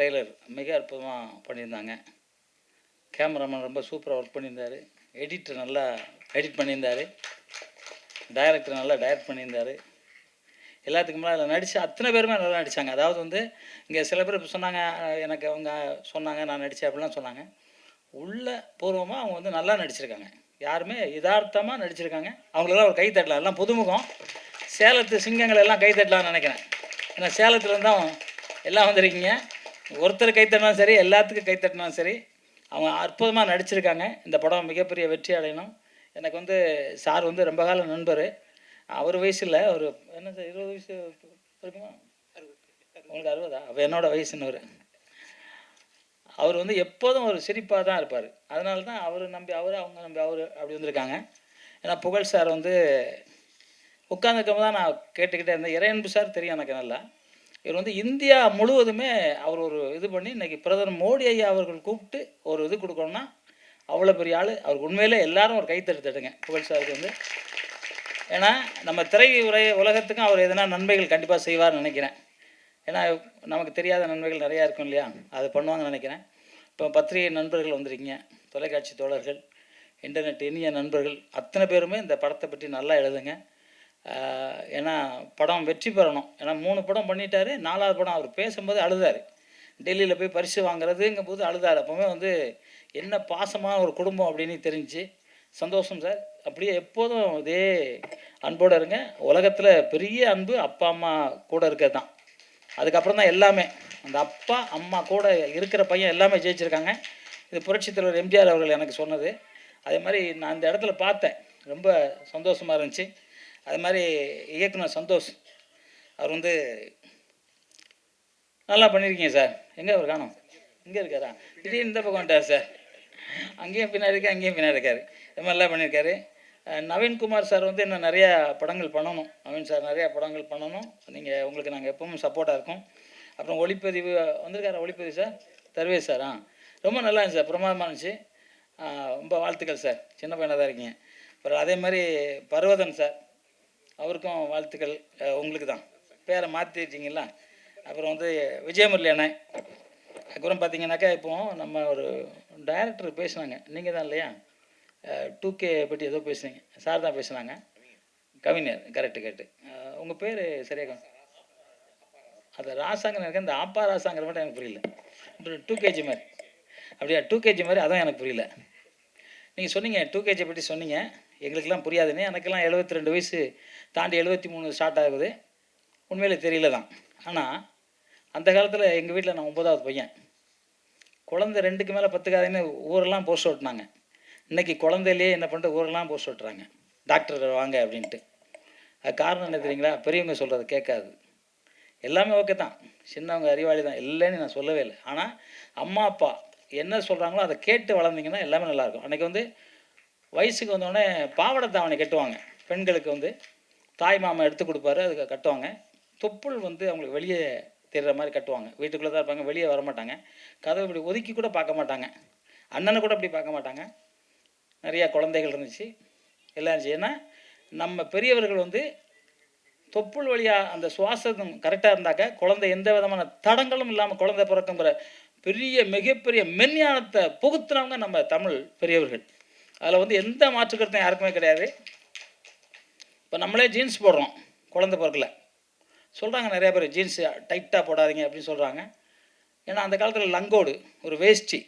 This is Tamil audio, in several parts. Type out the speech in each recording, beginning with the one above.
ட்ரெய்லர் மிக அற்புதமாக பண்ணியிருந்தாங்க. கேமராமேன் ரொம்ப சூப்பராக ஒர்க் பண்ணியிருந்தார். எடிட்டர் நல்லா எடிட் பண்ணியிருந்தார். டைரக்டர் நல்லா டைரக்ட் பண்ணியிருந்தார். எல்லாத்துக்கு மேலே அதில் நடித்த அத்தனை பேருமே நல்லா நடித்தாங்க அதாவது வந்து இங்கே சில பேர் இப்போ சொன்னாங்க எனக்கு அவங்க சொன்னாங்க நான் நடித்தேன் அப்படிலாம் சொன்னாங்க. உள்ள பூர்வமாக அவங்க வந்து நல்லா நடிச்சிருக்காங்க. யாருமே யதார்த்தமாக நடிச்சிருக்காங்க. அவங்களெல்லாம் ஒரு கை தட்டலாம் எல்லாம் புதுமுகம். சேலத்து சிங்கங்கள் எல்லாம் கை தட்டலாம்னு நினைக்கிறேன். ஏன்னா சேலத்துலேருந்து தான் எல்லாம் வந்திருக்கீங்க. ஒருத்தர் கைத்தட்டினா சரி எல்லாத்துக்கும் கைத்தட்டினா சரி அவங்க அற்புதமாக நடிச்சிருக்காங்க. இந்த படம் மிகப்பெரிய வெற்றி அடையணும். எனக்கு வந்து சார் வந்து ரொம்ப கால நண்பர். அவர் வயசில் ஒரு என்ன சார் இருபது வயசு இருக்குமா? உங்களுக்கு அறுபதா? அப்போ என்னோடய வயசுன்னு அவர் வந்து எப்போதும் ஒரு சிரிப்பாக தான் இருப்பார். அதனால தான் அவர் நம்பி அவர் அவங்க நம்பி அவர் அப்படி வந்திருக்காங்க. ஏன்னா புகழ் சார் வந்து உட்காந்துருக்கும் தான் நான் கேட்டுக்கிட்டே இருந்தேன். இறையன்பு சார் தெரியும் எனக்கு நல்லா. இவர் வந்து இந்தியா முழுவதுமே அவர் ஒரு இது பண்ணி இன்றைக்கி பிரதமர் மோடி ஐயா அவர்கள் கூப்பிட்டு ஒரு இது கொடுக்கணும்னா அவ்வளோ பெரிய ஆள். அவருக்கு உண்மையிலே எல்லாரும் ஒரு கைத்தட்டு தட்டுங்க. புகழ் சாருக்கு வந்து. ஏன்னா நம்ம திரை உரை உலகத்துக்கும் அவர் எதனா நன்மைகள் கண்டிப்பாக செய்வார்னு நினைக்கிறேன். ஏன்னா நமக்கு தெரியாத நன்மைகள் நிறையா இருக்கும் இல்லையா? அது பண்ணுவாங்கன்னு நினைக்கிறேன். இப்போ பத்திரிகை நண்பர்கள் வந்திருக்கீங்க. தொலைக்காட்சி தோழர்கள் இன்டர்நெட் இனிய நண்பர்கள் அத்தனை பேருமே இந்த படத்தை பற்றி நல்லா எழுதுங்க. ஏன்னா படம் வெற்றி பெறணும். ஏன்னா மூணு படம் பண்ணிட்டாரு நாலாவது படம் அவர் பேசும்போது அழுதார். டெல்லியில் போய் பரிசு வாங்குறதுங்கும் போது அழுதார். அப்போவே வந்து என்ன பாசமான ஒரு குடும்பம் அப்படின்னு தெரிஞ்சு சந்தோஷம் சார். அப்படியே எப்போதும் இதே அன்போடு இருங்க. உலகத்தில் பெரிய அன்பு அப்பா அம்மா கூட இருக்கிறது தான். அதுக்கப்புறம் தான் எல்லாமே. அந்த அப்பா அம்மா கூட இருக்கிற பையன் எல்லாமே ஜெயிச்சிருக்காங்க. இது புரட்சித் தலைவர் எம்ஜிஆர் அவர்கள் எனக்கு சொன்னது. அதே மாதிரி நான் அந்த இடத்துல பார்த்தேன். ரொம்ப சந்தோஷமாக இருந்துச்சு. அது மாதிரி இயக்குனர் சந்தோஷ் அவர் வந்து நல்லா பண்ணியிருக்கீங்க சார். எங்கே அவர் காணும்? இங்கே இருக்காரா? திடீர்னு இந்த பக்கம் வந்துட்டார் சார். அங்கேயும் பின்னாடி இருக்கு அங்கேயும் பின்னாடி இருக்காரு. இது மாதிரிலாம் பண்ணியிருக்காரு. நவீன்குமார் சார் வந்து இன்னும் நிறையா படங்கள் பண்ணணும். நவீன் சார் நிறையா படங்கள் பண்ணணும். நீங்கள் உங்களுக்கு நாங்கள் எப்பவும் சப்போர்ட்டாக இருக்கோம். அப்புறம் ஒளிப்பதிவு வந்திருக்காரா ஒளிப்பதிவு சார்? தருவே சார்? ஆ ரொம்ப நல்லா இருந்துச்சு சார். பிரமாதமாக இருந்துச்சு. ரொம்ப வாழ்த்துக்கள் சார். சின்ன பையனாக தான் இருக்கீங்க. அப்புறம் அதே மாதிரி பர்வதன் சார். அவருக்கும் வாழ்த்துக்கள். உங்களுக்கு தான் பேரை மாற்றிருக்கீங்களா அப்புறம் வந்து விஜயமுரளி அண்ணன் அப்புறம் பார்த்தீங்கன்னாக்கா இப்போ நம்ம ஒரு டைரக்டர் பேசுனாங்க. நீங்கள் தான் இல்லையா டூ கே பற்றி ஏதோ பேசுனீங்க. சார் தான் பேசுனாங்க. கவிஞர். கரெக்டு கரெக்டு உங்கள் பேர் சரியாக அது ராசாங்கன்னு எனக்கு இந்த ஆப்பா ராசாங்கிற மட்டும் எனக்கு புரியல. டூ கேஜி மாதிரி. அப்படியா? டூ கேஜி மாதிரி அதான் எனக்கு புரியல. நீங்கள் சொன்னீங்க டூ கேஜி பற்றி சொன்னீங்க. எங்களுக்கெல்லாம் புரியாதுன்னு எனக்கெல்லாம் எழுபத்தி ரெண்டு வயசு தாண்டி எழுபத்தி மூணு ஸ்டார்ட் ஆகுது. உண்மையிலே தெரியல தான். ஆனால் அந்த காலத்தில் எங்கள் வீட்டில் நான் ஒன்பதாவது பையன். குழந்தை ரெண்டுக்கு மேலே பத்துக்காதுன்னு ஊரெல்லாம் போஸ்ட் ஓட்டினாங்க இன்னைக்கு குழந்தையிலேயே என்ன பண்ணிட்டு ஊரெல்லாம் போஸ்ட் ஓட்டுறாங்க டாக்டர் வாங்க அப்படின்ட்டு. அது காரணம் என்ன தெரியுங்களா? பெரியவங்க சொல்கிறது கேட்காது. எல்லாமே ஓகே தான். சின்னவங்க அறிவாளி தான். இல்லைன்னு நான் சொல்லவே இல்லை. ஆனால் அம்மா அப்பா என்ன சொல்கிறாங்களோ அதை கேட்டு வளர்ந்தீங்கன்னா எல்லாமே நல்லாயிருக்கும் அன்றைக்கி வந்து வயசுக்கு வந்தோடனே பாவாடை தாவணை கட்டுவாங்க. பெண்களுக்கு வந்து தாய் மாமா எடுத்து கொடுப்பாரு அதுக்கு கட்டுவாங்க. தொப்புள் வந்து அவங்களுக்கு வெளியே தெரிகிற மாதிரி கட்டுவாங்க. வீட்டுக்குள்ளே தான் இருப்பாங்க வெளியே வர மாட்டாங்க கதவை இப்படி ஒதுக்கி கூட பார்க்க மாட்டாங்க. அண்ணனை கூட அப்படி பார்க்க மாட்டாங்க. நிறையா குழந்தைகள் இருந்துச்சு. எல்லாம் இருந்துச்சு. ஏன்னா நம்ம பெரியவர்கள் வந்து தொப்புள் வழியாக அந்த சுவாசம் கரெக்டாக இருந்தாக்க குழந்தை எந்த விதமான தடங்களும் இல்லாமல் குழந்தை பிறக்குங்கிற பெரிய மிகப்பெரிய மென்ஞானத்தை புகுத்துனவங்க நம்ம தமிழ் பெரியவர்கள். அதில் வந்து எந்த மாற்று கருத்தும் யாருக்குமே கிடையாது. இப்போ நம்மளே ஜீன்ஸ் போடுறோம் குழந்த பிறக்கல. சொல்கிறாங்க நிறைய பேர் ஜீன்ஸ் டைட்டாக போடாதீங்க அப்படின்னு சொல்கிறாங்க ஏன்னா அந்த காலத்தில் லங்கோடு ஒரு வேஷ்டி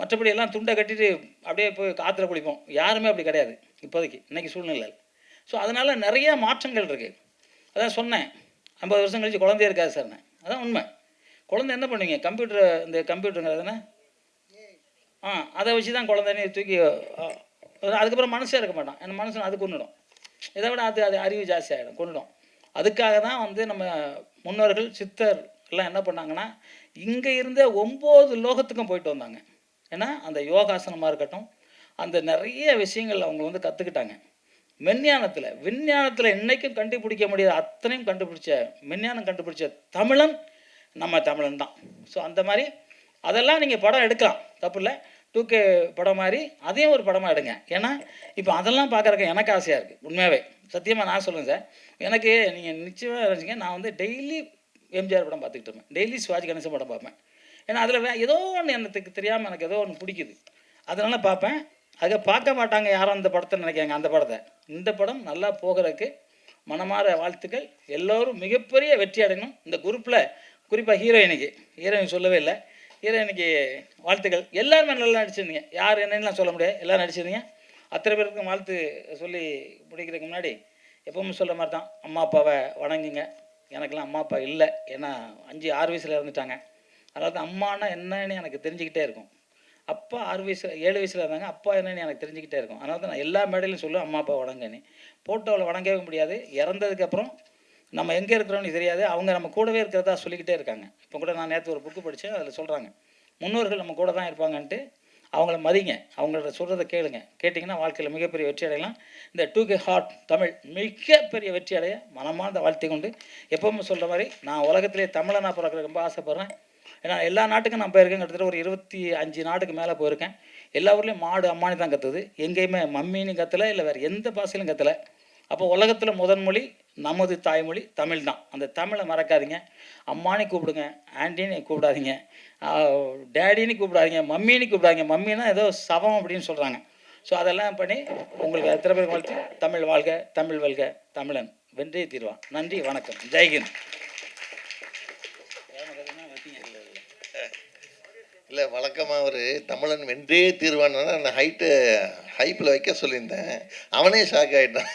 மற்றபடி எல்லாம் துண்டை கட்டிட்டு அப்படியே போய் காற்றுல குளிப்போம். யாருமே அப்படி கிடையாது இப்போதைக்கு இன்றைக்கி சூழ்நிலை ஸோ அதனால் நிறையா மாற்றங்கள் இருக்குது அதான் சொன்னேன் ஐம்பது வருஷம் கழிச்சு குழந்தையே இருக்காது சார் அதான் உண்மை. குழந்தை என்ன பண்ணுவீங்க? கம்ப்யூட்டர் இந்த கம்ப்யூட்டருங்கிறதுனா ஆ அதை வச்சு தான் குழந்தைனே தூக்கி அதுக்கப்புறம் மனசே இருக்க மாட்டான். என் மனுஷன் அது கொண்டுடும் இதை விட அது அது அறிவு ஜாஸ்தியாகிடும் கொண்டுடும் அதுக்காக தான் வந்து நம்ம முன்னோர்கள் சித்தர் எல்லாம் என்ன பண்ணாங்கன்னா இங்கே இருந்த ஒம்பது லோகத்துக்கும் போயிட்டு வந்தாங்க. ஏன்னா அந்த யோகாசனமாக இருக்கட்டும் அந்த நிறைய விஷயங்கள் அவங்க வந்து கற்றுக்கிட்டாங்க மெஞ்ஞானத்தில் விஞ்ஞானத்தில் இன்றைக்கும் கண்டுபிடிக்க முடியாத அத்தனையும் கண்டுபிடிச்ச விஞ்ஞானம் கண்டுபிடிச்ச தமிழன் நம்ம தமிழன் தான் ஸோ அந்த மாதிரி அதெல்லாம் நீங்கள் படம் எடுக்கலாம். தப்பு இல்லை. டூ கே படம் மாதிரி அதையும் ஒரு படமாக எடுங்க. ஏன்னா இப்போ அதெல்லாம் பார்க்குறக்கு எனக்கு ஆசையாக இருக்குது உண்மையாகவே சத்தியமாக நான் சொல்லுங்கள் சார். எனக்கு நீங்கள் நிச்சயமாக வச்சுங்க நான் வந்து டெய்லி எம்ஜிஆர் படம் பார்த்துக்கிட்டு இருப்பேன். டெய்லி சிவாஜி கணேசன் படம் பார்ப்பேன். ஏன்னா அதில் வே ஏதோ ஒன்று எனக்கு தெரியாமல் எனக்கு ஏதோ ஒன்று பிடிக்குது. அதனால பார்ப்பேன். அதை பார்க்க மாட்டாங்க யாரும் அந்த படத்தை நினைக்காங்க அந்த படத்தை. இந்த படம் நல்லா போகிறதுக்கு மனமாற வாழ்த்துக்கள். எல்லோரும் மிகப்பெரிய வெற்றி அடையணும். இந்த குரூப்பில் குறிப்பாக ஹீரோயினுக்கு ஹீரோயின் சொல்லவே இல்லை. ஹீரோயினுக்கு வாழ்த்துக்கள். எல்லாருமே நல்லா நடிச்சிருந்தீங்க. யார் என்னன்னு சொல்ல முடியாது. எல்லாரும் நடிச்சிருந்தீங்க. அத்தனை பேருக்கும் வாழ்த்து சொல்லி முடிக்கிறதுக்கு முன்னாடி எப்பவுமே சொல்கிற மாதிரி தான். அம்மா அப்பாவை வணங்குங்க. எனக்கெல்லாம் அம்மா அப்பா இல்லை. ஏன்னா அஞ்சு ஆறு வயசில் இறந்துட்டாங்க. அதாவது அம்மானா என்னன்னு எனக்கு தெரிஞ்சுக்கிட்டே இருக்கும். அப்பா ஆறு வயசு ஏழு வயசில் இருந்தாங்க. அப்பா என்னன்னு எனக்கு தெரிஞ்சுக்கிட்டே இருக்கும். அதனால தான் நான் எல்லா மேடையிலும் சொல்லுவேன் அம்மா அப்பா வணங்கன்னு. போட்டோவில் வணங்கவே முடியாது. இறந்ததுக்கப்புறம் நம்ம எங்கே இருக்கிறோன்னு தெரியாது. அவங்க நம்ம கூடவே இருக்கிறதா சொல்லிக்கிட்டே இருக்காங்க. இப்போ கூட நான் நேற்று ஒரு புக்கு படித்தேன் அதில் சொல்கிறாங்க முன்னோர்கள் நம்ம கூட தான் இருப்பாங்கன்ட்டு அவங்கள மதிங்க. அவங்கள சொல்கிறத கேளுங்க. கேட்டிங்கன்னா வாழ்க்கையில் மிகப்பெரிய வெற்றி அடையலாம். இந்த டூ கே ஹார்ட் தமிழ் மிகப்பெரிய வெற்றி அடைய மனமார்ந்த வாழ்த்தி கொண்டு எப்பவும் சொல்கிற மாதிரி நான் உலகத்திலே நான் பிறக்க ரொம்ப ஆசைப்பட்றேன். ஏன்னா எல்லா நாட்டுக்கும் நான் போயிருக்கேன். கிட்டத்தட்ட ஒரு இருபத்தி அஞ்சு நாட்டுக்கு மேலே போயிருக்கேன். எல்லா ஊர்லேயும் மாடு அம்மானி தான் கத்துது. எங்கேயுமே மம்மின்னு கத்தலை இல்லை வேறு எந்த பாசையிலும் கத்தலை. அப்போ உலகத்தில் முதன்மொழி நமது தாய்மொழி தமிழ் தான் அந்த தமிழை மறக்காதீங்க. அம்மானி கூப்பிடுங்க ஆண்டின்னு கூப்பிடாதீங்க டேடின்னு கூப்பிடாதீங்க மம்மின்னு கூப்பிடாதீங்க. மம்மின்னா ஏதோ சவம் அப்படின்னு சொல்கிறாங்க ஸோ அதெல்லாம் பண்ணி உங்களுக்கு எத்தனை பேர் வாழ்த்து? தமிழ் வாழ்க தமிழ் வெல்க தமிழன். வென்றே தீர்வான் நன்றி வணக்கம். ஜெய்ஹிந்த் இல்லை வழக்கமாக ஒரு தமிழன் வென்றே தீர்வானா அந்த ஹைட்டு ஹைப்பில் வைக்க சொல்லியிருந்தேன். அவனே ஷாக் ஆகிட்டான்